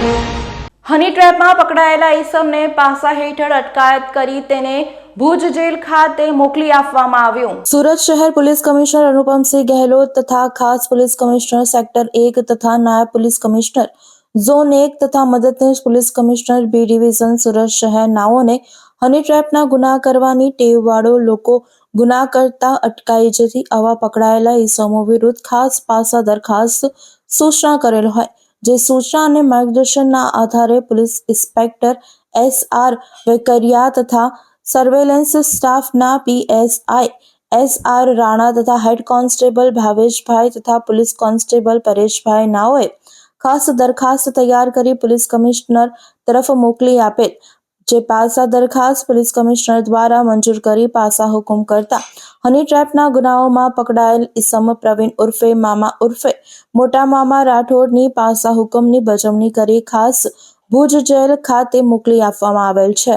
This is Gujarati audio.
હની ટ્રેપમાં પકડાયેલા ઈસમને પાસા હેઠળ અટકાયત કરી તેને ભુજ જેલ ખાતે મોકલી આપવામાં આવ્યું. સુરત શહેર પોલીસ કમિશનર અનુપમસિંહ ગહેલોત તથા ખાસ પોલીસ કમિશનર સેક્ટર એક તથા નાયબ પોલીસ કમિશનર ઝોન એક તથા મદદનીશ police commissioner B division Surat શહેર નાઓને હની ટ્રેપના ગુના કરવાની ટેવવાળો લોકો ગુના કરતા અટકાઈ જતી આવા પકડાયેલા ઈસમો વિરુદ્ધ ખાસ પાસા દરખાસ્ત સૂચના કરેલ હોય. જે સૂચના અને માર્ગદર્શનના આધારે police inspector S R Vekariya તથા સર્વેલન્સ સ્ટાફના પીએસઆઈ એસ આર રાણા તથા હેડ કોન્સ્ટેબલ ભાવેશભાઈ તથા પોલીસ કોન્સ્ટેબલ પરેશભાઈ નાઓએ ખાસ દરખાસ્ત તૈયાર કરી પોલીસ કમિશનર તરફ મોકલી આપેલ. જે પાસા દરખાસ્ત પોલીસ કમિશનર દ્વારા મંજૂર કરી પાસા હુકુમ કરતા હની ટ્રેપના ગુનાઓમાં પકડાયેલ ઇસમ પ્રવીણ ઉર્ફે, મામા ઉર્ફે, મોટા મામા રાઠોડની પાસા હુકમની બજવણી કરી ખાસ ભુજ જેલ ખાતે મોકલી આપવામાં આવેલ છે.